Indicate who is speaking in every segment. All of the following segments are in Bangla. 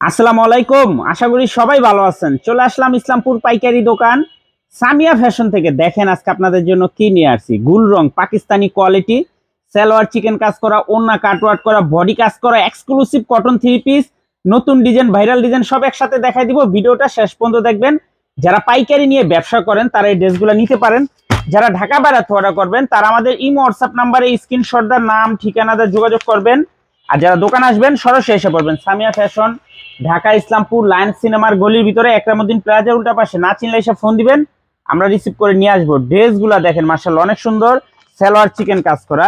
Speaker 1: আসসালামু আলাইকুম। আশা করি সবাই ভালো আছেন। চলে আসলাম ইসলামপুর পাইকারি দোকান। সামিয়া ফ্যাশন থেকে দেখেন আজকে আপনাদের জন্য কি নিয়ে আসছি। গুল রং, পাকিস্তানি কোয়ালিটি, সালোয়ার চিকেন কাজ করা ওন্না কাটওয়ার্ট করা, বডি কাজ করা এক্সক্লুসিভ কটন থ্রি পিস নতুন ডিজাইন ভাইরাল ডিজাইন সব একসাথে দেখাই দিব। ভিডিওটা শেষ পর্যন্ত দেখবেন। যারা পাইকারি নিয়ে ব্যবসা করেন, তারা এই ড্রেসগুলো নিতে পারেন। যারা ঢাকা বেড়াতে অর্ডার করবেন, তারা আমাদের ইমো, হোয়াটসঅ্যাপ নাম্বারে স্ক্রিনশটদার নাম ঠিকানাতে যোগাযোগ করবেন। আর যারা দোকান আসবেন, সরাসরি এসে পড়বেন। সামিয়া ফ্যাশন, ঢাকা ইসলামপুর লায়ন সিনেমার গলির ভিতরে, একরামুদ্দিন প্লাজার উল্টা পাশে। না চিনলে এসে ফোন দিবেন, আমরা রিসিভ করে নিয়ে আসব। ড্রেসগুলা দেখেন মার্শাল অনেক সুন্দর সালোয়ার চিকেন কাজ করা।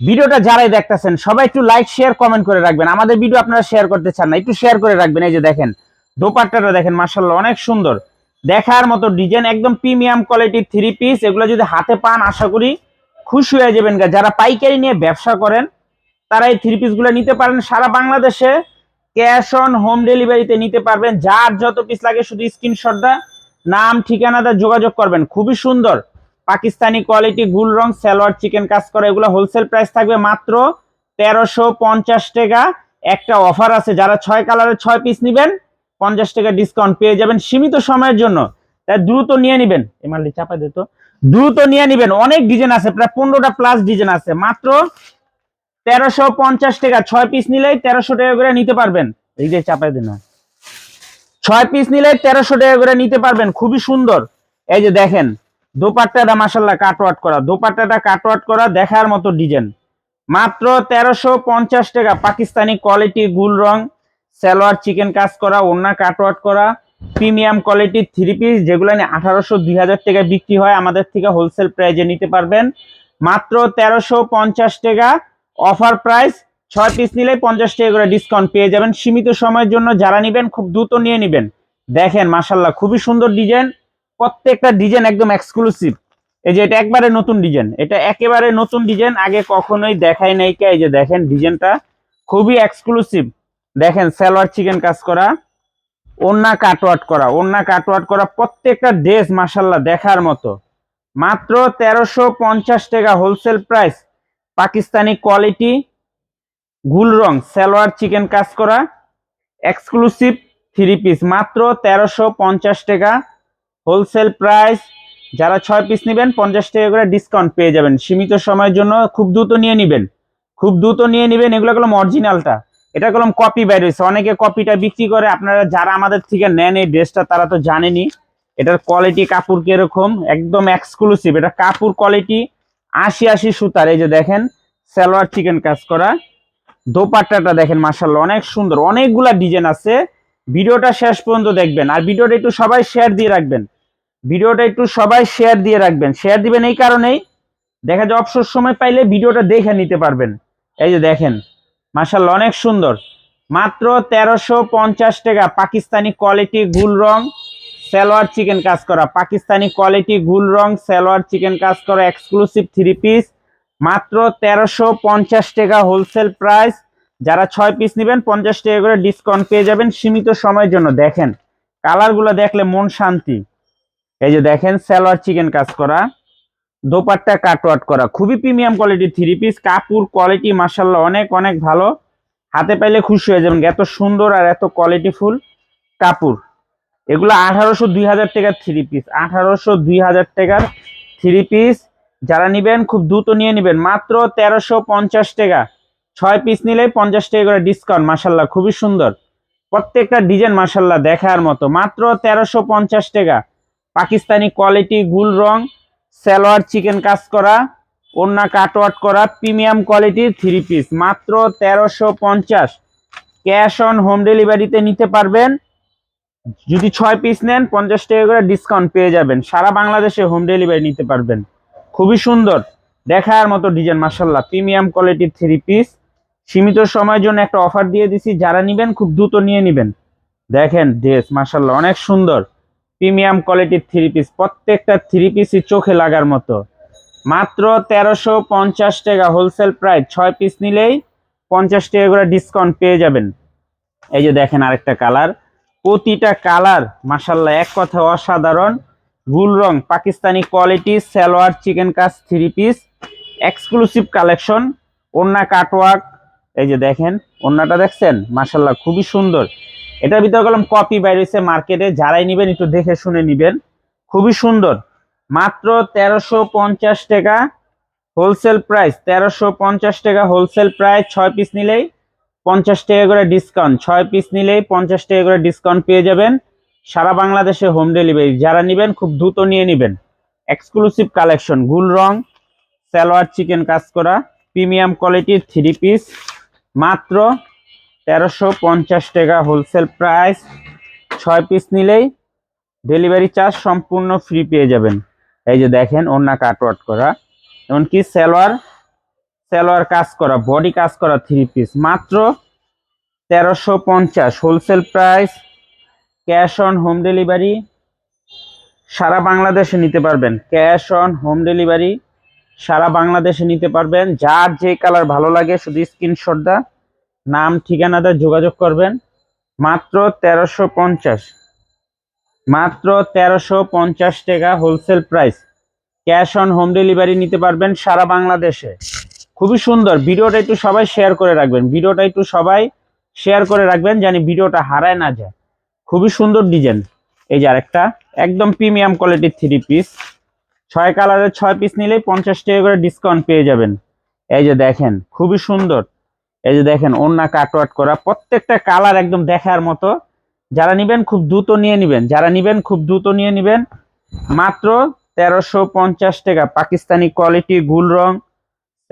Speaker 1: ভিডিওটা যারাই দেখতেছেন, সবাই একটু লাইক শেয়ার কমেন্ট করে রাখবেন। আমাদের ভিডিও আপনারা শেয়ার করতে চান না, একটু শেয়ার করে রাখবেন। এই যে দেখেন, দোপাট্টাটা দেখেন মার্শাল অনেক সুন্দর। দেখার মতো ডিজাইন একদম প্রিমিয়াম কোয়ালিটির থ্রি পিস এগুলো যদি হাতে পান, আশা করি খুশি হয়ে যাবেন যারা পাইকারি নিয়ে ব্যবসা করেন তারা এই থ্রি পিসগুলো নিতে পারেন। সারা বাংলাদেশে ক্যাশ অন হোম ডেলিভারিতে নিতে পারবেন। যার যত পিস লাগে শুধু স্ক্রিনশটটা নাম ঠিকানাটা যোগাযোগ করবেন। খুবই সুন্দর। পাকিস্তানি কোয়ালিটি গুল রং, সালোয়ার চিকেন কাজ করা, এগুলো হোলসেল প্রাইস থাকবে মাত্র তেরোশো পঞ্চাশ টাকা। একটা অফার আছে, যারা ছয় কালারের ছয় পিস নেবেন, পঞ্চাশ টাকা ডিসকাউন্ট পেয়ে যাবেন সীমিত সময়ের জন্য। তাই দ্রুত নিয়ে নেবেন। এমালি চাপা দিত দ্রুত নিয়ে নেবেন। অনেক ডিজাইন আছে, প্রায় পনেরোটা প্লাস ডিজাইন আছে। মাত্র তেরোশো পঞ্চাশ টাকা। ছয় পিস নিলেই তেরোশো টাকা করে নিতে পারবেন। এই যে চাপাই দিন ছয় পিস নিলে তেরোশো টাকা করে নিতে পারবেন। খুবই সুন্দর। এই যে দেখেন, দোপাট্টাটা মাসাল্লাহ কাটওয়াট করা। দোপাট্টাটা কাটওয়াট করা দেখার মতো ডিজাইন মাত্র তেরোশো পঞ্চাশ টাকা। পাকিস্তানি কোয়ালিটি গুল রং, সালোয়ার, চিকেন কাজ করা ওন্না কাটওয়াট করা, প্রিমিয়াম কোয়ালিটির থ্রি পিস যেগুলো নিয়ে আঠারোশো দুই হাজার টাকা বিক্রি হয়, আমাদের থেকে হোলসেল প্রাইজে নিতে পারবেন। মাত্র তেরোশো পঞ্চাশ টাকা। অফার প্রাইস, ছয় পিস নিলেই পঞ্চাশ টাকা করে ডিসকাউন্ট পেয়ে যাবেন। সীমিত সময়ের জন্য যারা নেবেন, খুব দ্রুত নিয়ে নেবেন। দেখেন মাসাল্লাহ খুবই সুন্দর ডিজাইন প্রত্যেকটা ডিজাইন একদম এক্সক্লুসিভ এই যে এটা একবারে নতুন ডিজাইন এটা একেবারে নতুন ডিজাইন আগে কখনোই দেখাই নাই কে? এই যে দেখেন ডিজাইনটা খুবই এক্সক্লুসিভ দেখেন, সালোয়ার চিকেন কাজ করা ওন্না কাটওয়াট করা ওন্না কাটওয়াট করা প্রত্যেকটা ড্রেস মাসাল্লাহ দেখার মতো। মাত্র তেরোশো পঞ্চাশ টাকা হোলসেল প্রাইস পাকিস্তানি কোয়ালিটি, গুল রং, সালোয়ার, চিকেন কাজ করা এক্সক্লুসিভ থ্রি পিস মাত্র তেরোশো পঞ্চাশ টাকা। হোলসেল প্রাইস যারা ছয় পিস নেবেন, পঞ্চাশ টাকা করে ডিসকাউন্ট পেয়ে যাবেন। সীমিত সময়ের জন্য খুব দ্রুত নিয়ে নেবেন। খুব দ্রুত নিয়ে নেবেন, এগুলো কলম অরিজিনালটা এটা কলম কপি বাইর হয়েছে অনেকে কপিটা বিক্রি করে। আপনারা যারা আমাদের থেকে নেন এই ড্রেসটা তারা তো জানেনই। এটার কোয়ালিটি কাপড় কীরকম? একদম এক্সক্লুসিভ এটা কাপড় কোয়ালিটি আশি আশি সুতার, এই যে দেখেন, সালোয়ার চিকেন কাজ করা। দোপাট্টাটা দেখেন মার্শাল্লাহ অনেক সুন্দর, অনেকগুলা ডিজাইন আছে। ভিডিওটা শেষ পর্যন্ত দেখবেন। আর ভিডিওটা একটু সবাই শেয়ার দিয়ে রাখবেন। ভিডিওটা একটু সবাই শেয়ার দিয়ে রাখবেন। শেয়ার দিবেন এই কারণেই। দেখা যায়, অবসর সময় পাইলে ভিডিওটা দেখে নিতে পারবেন। এই যে দেখেন মার্শাল্লাহ অনেক সুন্দর। মাত্র তেরোশো পঞ্চাশ টাকা, পাকিস্তানি কোয়ালিটি গুল রং। সালোয়ার চিকেন কাজ করা। পাকিস্তানি কোয়ালিটি গুল রং, সালোয়ার চিকেন কাজ করা এক্সক্লুসিভ থ্রি পিস মাত্র তেরোশো পঞ্চাশ টাকা হোলসেল প্রাইস যারা ছয় পিস নেবেন, পঞ্চাশ টাকা করে ডিসকাউন্ট পেয়ে যাবেন সীমিত সময়ের জন্য। দেখেন কালারগুলো দেখলে মন শান্তি। এই যে দেখেন, সালোয়ার চিকেন কাজ করা। দোপাট্টা কাটওয়াট করা। খুবই প্রিমিয়াম কোয়ালিটির থ্রি পিস কাপড় কোয়ালিটি মার্শাল্লাহ অনেক অনেক ভালো। হাতে পাইলে খুশি হয়ে যাবেন। এত সুন্দর আর এত কোয়ালিটিফুল কাপড়। এগুলো আঠারোশো দুই হাজার টাকার থ্রি পিস আঠারোশো দুই হাজার টাকার থ্রি পিস যারা নিবেন, খুব দ্রুত নিয়ে নেবেন। মাত্র তেরোশো পঞ্চাশ টাকা। ছয় পিস নিলেই পঞ্চাশ টাকা করে ডিসকাউন্ট মাসাল্লাহ খুবই সুন্দর। প্রত্যেকটা ডিজাইন মাসাল্লাহ দেখার মতো। মাত্র তেরোশো পঞ্চাশ টাকা। পাকিস্তানি কোয়ালিটি গুল রং, সালোয়ার, চিকেন কাজ করা ওন্না কাটওয়াট করা প্রিমিয়াম কোয়ালিটির থ্রি পিস মাত্র তেরোশো পঞ্চাশ। ক্যাশ অন হোম ডেলিভারিতে নিতে পারবেন। যদি ছয় পিস নেন, পঞ্চাশ টাকা করে ডিসকাউন্ট পেয়ে যাবেন। সারা বাংলাদেশে হোম ডেলিভারি নিতে পারবেন। খুবই সুন্দর। দেখার মতো ডিজাইন মাসাল্লাহ প্রিমিয়াম কোয়ালিটির থ্রি পিস সীমিত সময়ের জন্য একটা অফার দিয়ে দিছি। যারা নিবেন, খুব দ্রুত নিয়ে নেবেন। দেখেন ড্রেস মার্শাল্লাহ অনেক সুন্দর। প্রিমিয়াম কোয়ালিটির থ্রি পিস প্রত্যেকটা থ্রি পিসই চোখে লাগার মতো। মাত্র তেরোশো পঞ্চাশ টাকা হোলসেল প্রাইস ছয় পিস নিলেই পঞ্চাশ টাকা করে ডিসকাউন্ট পেয়ে যাবেন। এই যে দেখেন আরেকটা কালার প্রতিটা কালার মাসাল্লাহ এক কথা অসাধারণ। গুল রং, পাকিস্তানি কোয়ালিটি সালোয়ার চিকেন কাজ থ্রি পিস এক্সক্লুসিভ কালেকশন ওন্না কাটওয়ার্ক এই যে দেখেন ওন্নাটা দেখছেন? মাসাল্লাহ খুবই সুন্দর। এটার ভিতরে কলম কপি বাইরেছে মার্কেটে যারাই নিবেন, একটু দেখে শুনে নিবেন। খুবই সুন্দর। মাত্র তেরোশো পঞ্চাশ টাকা হোলসেল প্রাইস তেরোশো পঞ্চাশ টাকা হোলসেল প্রাইস ছয় পিস নিলেই পঞ্চাশ টাকা করে ডিসকাউন্ট ছয় পিস নিলেই পঞ্চাশ টাকা করে ডিসকাউন্ট পেয়ে যাবেন। সারা বাংলাদেশে হোম ডেলিভারি যারা নেবেন, খুব দ্রুত নিয়ে নেবেন। এক্সক্লুসিভ কালেকশন গুল রং, সালোয়ার চিকেন কাজ করা। প্রিমিয়াম কোয়ালিটির থ্রি পিস মাত্র তেরোশো পঞ্চাশ টাকা হোলসেল প্রাইস ছয় পিস নিলেই ডেলিভারি চার্জ সম্পূর্ণ ফ্রি পেয়ে যাবেন। এই যে দেখেন ওন্না কাটওয়ার্ট করা। এমনকি সালোয়ার সালোয়ার কাজ করা বডি কাজ করা থ্রি পিস মাত্র তেরোশো পঞ্চাশ। Wholesale price cash on home delivery সারা বাংলাদেশে নিতে পারবেন। ক্যাশ অন হোম ডেলিভারি সারা বাংলাদেশে নিতে পারবেন। যার যে কালার ভালো লাগে, শুধু স্ক্রিনশট দা, নাম ঠিকানাটা যোগাযোগ করবেন। মাত্র তেরোশো পঞ্চাশ। মাত্র তেরোশো পঞ্চাশ টাকা wholesale price cash on home delivery নিতে পারবেন সারা বাংলাদেশে। খুবই সুন্দর। ভিডিওটা একটু সবাই শেয়ার করে রাখবেন। ভিডিওটা একটু সবাই শেয়ার করে রাখবেন জানি ভিডিওটা হারায় না যায়। খুবই সুন্দর ডিজাইন এই যে আরেকটা, একদম প্রিমিয়াম কোয়ালিটির থ্রি পিস ছয় কালারের ছয় পিস নিলেই পঞ্চাশ টাকা করে ডিসকাউন্ট পেয়ে যাবেন। এই যে দেখেন, খুবই সুন্দর। এই যে দেখেন ওন্না কাটওয়াট করা। প্রত্যেকটা কালার একদম দেখার মতো। যারা নিবেন, খুব দ্রুত নিয়ে নিবেন। যারা নিবেন, খুব দ্রুত নিয়ে নিবেন। মাত্র তেরোশো পঞ্চাশ টাকা। পাকিস্তানি কোয়ালিটি গুল রং।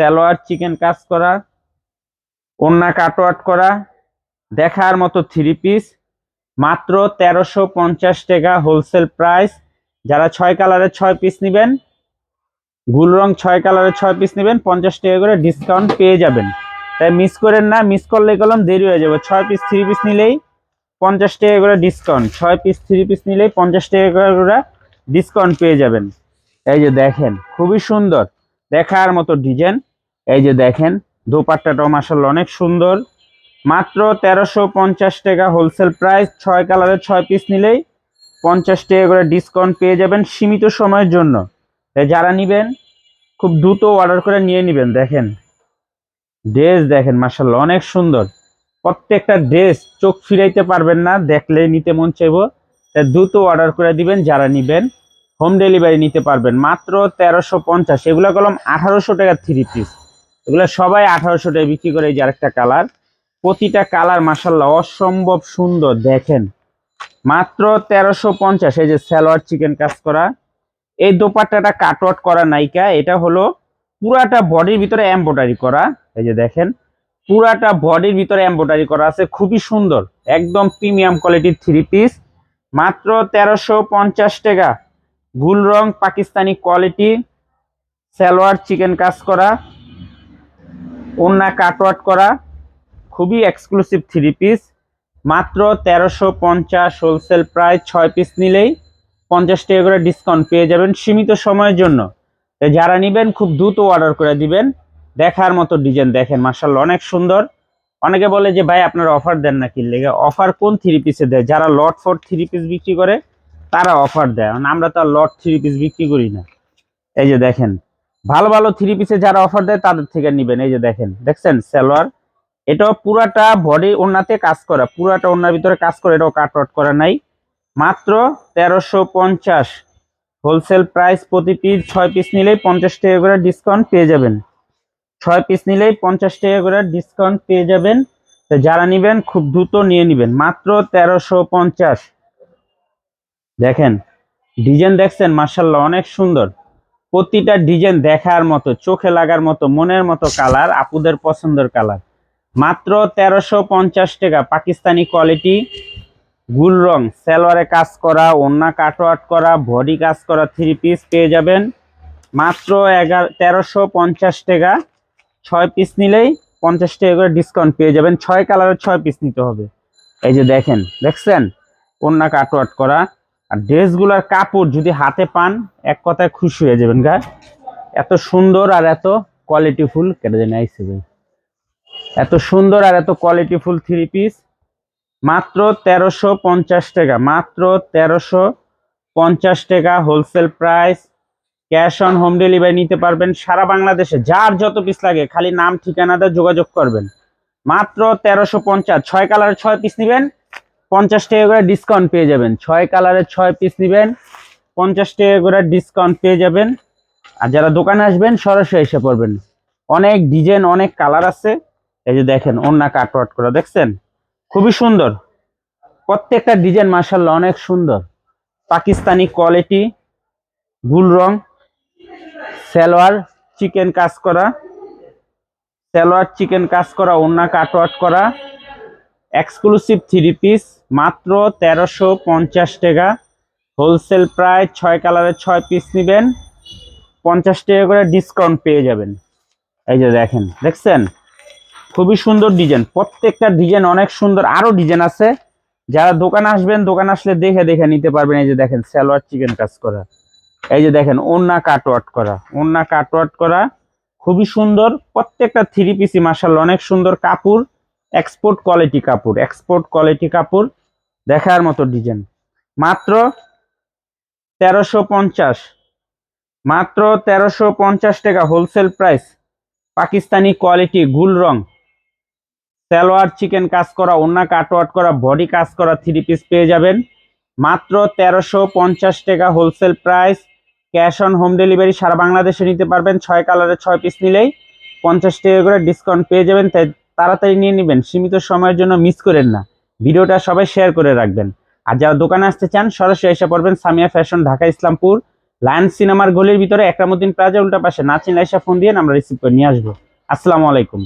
Speaker 1: সালোয়ার চিকেন কাজ করা ওন্না কাটওয়াট করা, দেখার মতো থ্রি পিস মাত্র তেরোশো পঞ্চাশ টাকা হোলসেল প্রাইস যারা ছয় কালারের ছয় পিস নেবেন, গুল রং ছয় কালারের ছয় পিস নেবেন, পঞ্চাশ টাকা করে ডিসকাউন্ট পেয়ে যাবেন। তাই মিস করেন না মিস করলে কলম দেরি হয়ে যাবে। ছয় পিস থ্রি পিস নিলেই পঞ্চাশ টাকা করে ডিসকাউন্ট ছয় পিস থ্রি পিস নিলেই পঞ্চাশ টাকা করে ডিসকাউন্ট পেয়ে যাবেন। এই যে দেখেন, খুবই সুন্দর, দেখার মতো ডিজাইন এই যে দেখেন, দোপাট্টাটাও মাসাল অনেক সুন্দর। মাত্র তেরোশো পঞ্চাশ টাকা হোলসেল প্রাইস ছয় কালারের ছয় পিস নিলেই পঞ্চাশ টাকা করে ডিসকাউন্ট পেয়ে যাবেন সীমিত সময়ের জন্য। তাই যারা নিবেন, খুব দ্রুত অর্ডার করে নিয়ে নেবেন, দেখেন। ড্রেস দেখেন মাসাল্লাহ অনেক সুন্দর। প্রত্যেকটা ড্রেস চোখ ফিরাইতে পারবেন না দেখলে নিতে মন চাইব। তাই দ্রুত অর্ডার করে দিবেন, যারা নিবেন হোম ডেলিভারি নিতে পারবেন। মাত্র তেরোশো পঞ্চাশ, এগুলো কলম আঠারোশো টাকা থ্রি পিস এগুলো সবাই আঠারোশো টাকা বিক্রি করে এই যে আরেকটা কালার। প্রতিটা কালার মাসাল্লাহ অসম্ভব সুন্দর, দেখেন। মাত্র তেরোশো পঞ্চাশ, এই যে স্যালোয়ার চিকেন কাজ করা। এই দোপাট্টাটা কাটওয়াট করা নাইকা, এটা হলো পুরাটা বডির ভিতরে এম্ব্রয়ডারি করা। এই যে দেখেন, পুরাটা বডির ভিতরে এম্ব্রয়ডারি করা আছে, খুবই সুন্দর, একদম প্রিমিয়াম কোয়ালিটির থ্রি পিস। মাত্র তেরোশো পঞ্চাশ টাকা গুল রং পাকিস্তানি কোয়ালিটি, সালোয়ার চিকেন কাজ করা। ওন্না কাটওয়াট করা, খুবই এক্সক্লুসিভ থ্রি পিস মাত্র তেরোশো পঞ্চাশ হোলসেল প্রাইস ছয় পিস নিলেই পঞ্চাশ টাকা করে ডিসকাউন্ট পেয়ে যাবেন সীমিত সময়ের জন্য। যারা নেবেন, খুব দ্রুত অর্ডার করে দিবেন। দেখার মতো ডিজাইন দেখেন মার্শাল্লাহ অনেক সুন্দর। অনেকে বলে যে, ভাই, আপনারা অফার দেন না কি লেগে অফার কোন থ্রি পিসে দেয়? যারা লট ফর থ্রি পিস বিক্রি করে, তারা অফার দেয়। আমরা তো আর লট থ্রি পিস বিক্রি করি না। এই যে দেখেন ভালো ভালো থ্রি পিসে যারা অফার দেয় তাদের থেকে নেবেন, এই যে দেখেন, দেখছেন সালোয়ার? এটাও পুরাটা বডি ওনাতে কাজ করা, পুরাটা ওনার ভিতরে কাজ করে, এটাও কাট আউট করা নাই। মাত্র তেরোশো পঞ্চাশ। হোলসেল প্রাইস প্রতি পিস ছয় পিস নিলেই পঞ্চাশ টাকা করে ডিসকাউন্ট পেয়ে যাবেন। ছয় পিস নিলেই পঞ্চাশ টাকা করে ডিসকাউন্ট পেয়ে যাবেন। তো যারা নেবেন, খুব দ্রুত নিয়ে নেবেন। মাত্র তেরোশো পঞ্চাশ। দেখেন ডিজাইন দেখছেন মার্শাল্লাহ অনেক সুন্দর। প্রতিটা ডিজাইন দেখার মতো, চোখে লাগার মতো, মনের মতো কালার, আপুদের পছন্দের কালার। মাত্র তেরোশো পঞ্চাশ টাকা, পাকিস্তানি কোয়ালিটি, গুল রং, সালোয়ারে কাজ করা, ওন্না কাটওয়াট করা, বডি কাজ করা, থ্রি পিস পেয়ে যাবেন। মাত্র এগারো, তেরোশো পঞ্চাশ টাকা, ছয় পিস নিলেই পঞ্চাশ টাকা করে ডিসকাউন্ট পেয়ে যাবেন। ছয় কালারের ছয় পিস নিতে হবে। এই যে দেখেন, দেখছেন? ওন্না কাটওয়াট করা আর ড্রেসগুলোর কাপড় যদি হাতে পান, এক কথায় খুশি হয়ে যাবেন গা এত সুন্দর আর এত কোয়ালিটিফুল কেটে জানি আইসে ভাই এত সুন্দর আর এত কোয়ালিটিফুল থ্রি পিস মাত্র তেরোশো পঞ্চাশ টাকা, মাত্র তেরোশো পঞ্চাশ টাকা wholesale price cash on home delivery নিতে পারবেন সারা বাংলাদেশে। যার যত পিস লাগে, খালি নাম ঠিকানাটা যোগাযোগ করবেন। মাত্র তেরোশো পঞ্চাশ, ছয় কালারের ছয় পিস নেবেন। পঞ্চাশ টাকা করে ডিসকাউন্ট পেয়ে যাবেন। ছয় কালারের ছয় পিস নেবেন, পঞ্চাশ টাকা করে ডিসকাউন্ট পেয়ে যাবেন। আর যারা দোকানে আসবেন, সরাসরি এসে পড়বেন। অনেক ডিজাইন অনেক কালার আছে। এই যে দেখেন অন্য কাটওয়াট করা, দেখছেন? খুবই সুন্দর। প্রত্যেকটা ডিজাইন মার্শাল্লাহ অনেক সুন্দর। পাকিস্তানি কোয়ালিটি গুল রং, সালোয়ার চিকেন কাজ করা, সালোয়ার চিকেন কাজ করা অন্য কাটওয়াট করা। এক্সক্লুসিভ থ্রি পিস মাত্র তেরোশো পঞ্চাশ টাকা। হোলসেল প্রায় ছয় কালারের ছয় পিস নেবেন। পঞ্চাশ টাকা করে ডিসকাউন্ট পেয়ে যাবেন। এই যে দেখেন, দেখছেন? খুবই সুন্দর ডিজাইন প্রত্যেকটা ডিজাইন অনেক সুন্দর। আরও ডিজাইন আছে। যারা দোকানে আসবেন, দোকানে আসলে দেখে দেখে নিতে পারবেন। এই যে দেখেন, সালোয়ার চিকেন কাজ করা। এই যে দেখেন ওন্না কাটওয়াট করা। ওন্না কাটওয়াট করা। খুবই সুন্দর। প্রত্যেকটা থ্রি পিসি মার্শাল অনেক সুন্দর কাপড়। এক্সপোর্ট কোয়ালিটি কাপড় এক্সপোর্ট কোয়ালিটি কাপড় দেখার মতো ডিজাইন মাত্র তেরোশো পঞ্চাশ, মাত্র তেরোশো পঞ্চাশ টাকা হোলসেল প্রাইস পাকিস্তানি কোয়ালিটি গুল রং। সালোয়ার চিকেন কাজ করা ওন্না কাটওয়াট করা বডি কাজ করা থ্রি পিস পেয়ে যাবেন। মাত্র তেরোশো পঞ্চাশ টাকা wholesale price cash on home delivery সারা বাংলাদেশে নিতে পারবেন। ছয় কালারের ছয় পিস নিলেই পঞ্চাশ টাকা করে ডিসকাউন্ট পেয়ে যাবেন। তাই তাড়াতাড়ি নিয়ে নেবেন, সীমিত সময়ের জন্য মিস করেন না। ভিডিওটা সবাই শেয়ার করে রাখবেন। আর যারা দোকানে আসতে চান, সরাসরি এসে পড়বেন সামিয়া ফ্যাশন ঢাকা, ইসলামপুর। লায়ন সিনেমার গলির ভিতরে, একরামুদ্দিন প্লাজা, উল্টা পাশে নাচিন লাইসা ফোন দিয়ে আমরা রিসিভ করে নিয়ে আসব। আসসালামু আলাইকুম।